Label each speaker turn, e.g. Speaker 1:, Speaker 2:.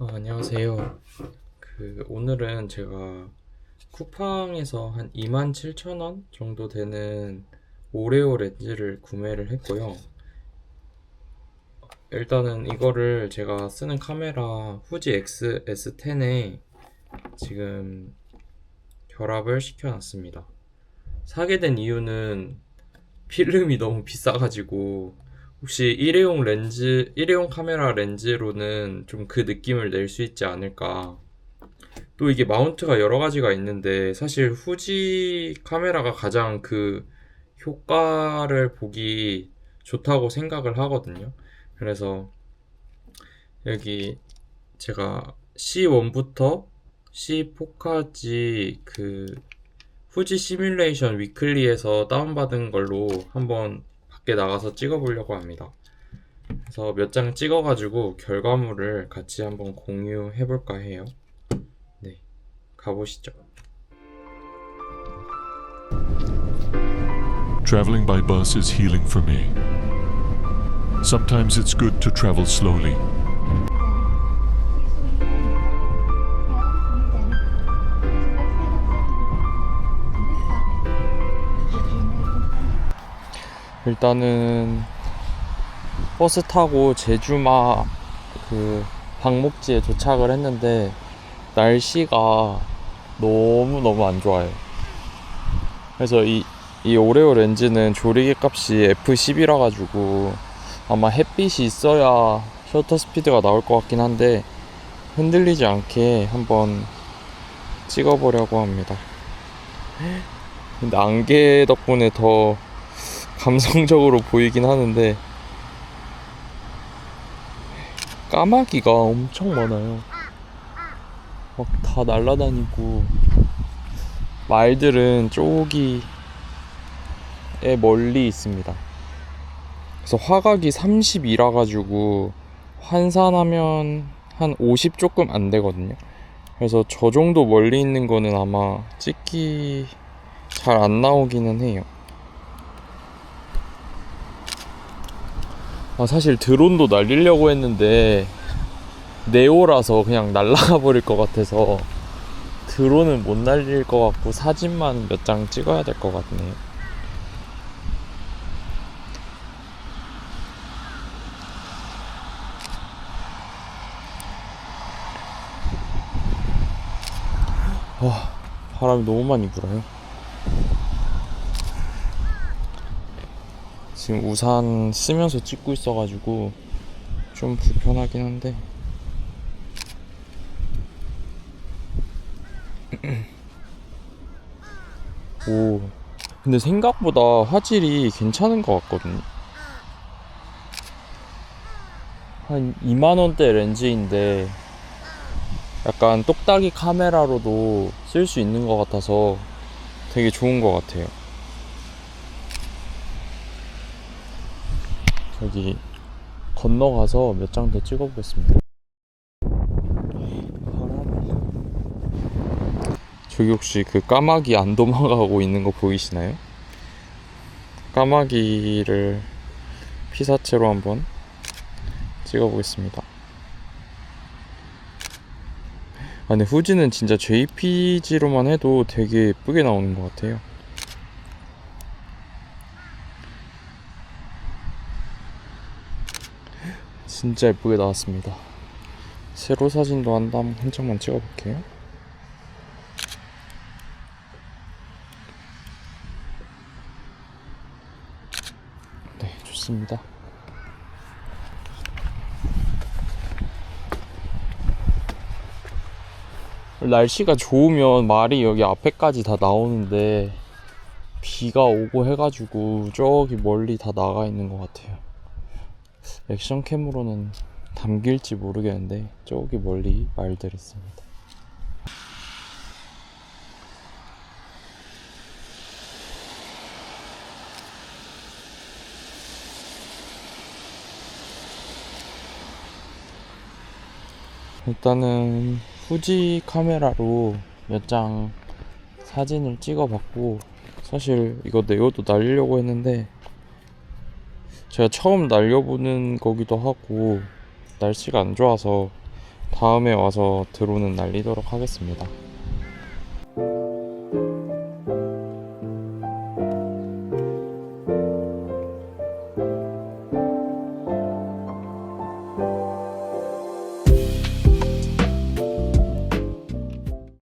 Speaker 1: 아, 안녕하세요. 그 오늘은 제가 쿠팡에서 한 27,000원 정도 되는 오레오 렌즈를 구매를 했고요. 일단은 이거를 제가 쓰는 카메라 후지 X S10에 지금 결합을 시켜놨습니다. 사게 된 이유는 필름이 너무 비싸가지고 혹시 일회용 렌즈, 일회용 카메라 렌즈로는 좀 그 느낌을 낼 수 있지 않을까. 또 이게 마운트가 여러 가지가 있는데 사실 후지 카메라가 가장 그 효과를 보기 좋다고 생각을 하거든요. 그래서 여기 제가 C1부터 C4까지 그 후지 시뮬레이션 위클리에서 다운받은 걸로 한번 밖에 나가서 찍어보려고 합니다. 그래서 몇 장 찍어가지고 결과물을 같이 한번 공유해볼까 해요. 네, 가보시죠.
Speaker 2: Traveling by bus is healing for me. Sometimes it's good to travel slowly.
Speaker 1: 일단은 버스 타고 제주마 그 방목지에 도착을 했는데 날씨가 너무 너무 안 좋아요. 그래서 이, 이 오레오 렌즈는 조리개 값이 F10이라 가지고 아마 햇빛이 있어야 셔터 스피드가 나올 것 같긴 한데 흔들리지 않게 한번 찍어보려고 합니다. 근데 안개 덕분에 더 감성적으로 보이긴 하는데 까마귀가 엄청 많아요. 막 다 날아다니고 말들은 저기에 멀리 있습니다. 그래서 화각이 30이라 가지고 환산하면 한 50 조금 안 되거든요. 그래서 저 정도 멀리 있는 거는 아마 찍기 잘 안 나오기는 해요. 아, 사실 드론도 날리려고 했는데 네오라서 그냥 날아가 버릴 것 같아서 드론은 못 날릴 것 같고 사진만 몇 장 찍어야 될 것 같네요. 와, 바람이 너무 많이 불어요. 지금 우산 쓰면서 찍고 있어가지고 좀 불편하긴 한데. 오 근데 생각보다 화질이 괜찮은 것 같거든요. 한 2만원대 렌즈인데 약간 똑딱이 카메라로도 쓸 수 있는 것 같아서 되게 좋은 것 같아요 저기 건너가서 몇 장 더 찍어보겠습니다. 저기 혹시 그 까마귀 안 도망가고 있는 거 보이시나요? 까마귀를 피사체로 한번 찍어보겠습니다. 아, 근데 후지는 진짜 JPG로만 해도 되게 예쁘게 나오는 것 같아요. 진짜 예쁘게 나왔습니다. 세로 사진도 한 한 장만 찍어볼게요. 네, 좋습니다. 날씨가 좋으면 말이 여기 앞에까지 다 나오는데 비가 오고 해가지고 저기 멀리 다 나가 있는 것 같아요. 액션캠으로는 담길지 모르겠는데 저기 멀리 말들 있습니다. 일단은 후지 카메라로 몇 장 사진을 찍어봤고 사실 이거 네오도 날리려고 했는데 제가 처음 날려보는 거기도 하고 날씨가 안 좋아서 다음에 와서 드론은 날리도록 하겠습니다.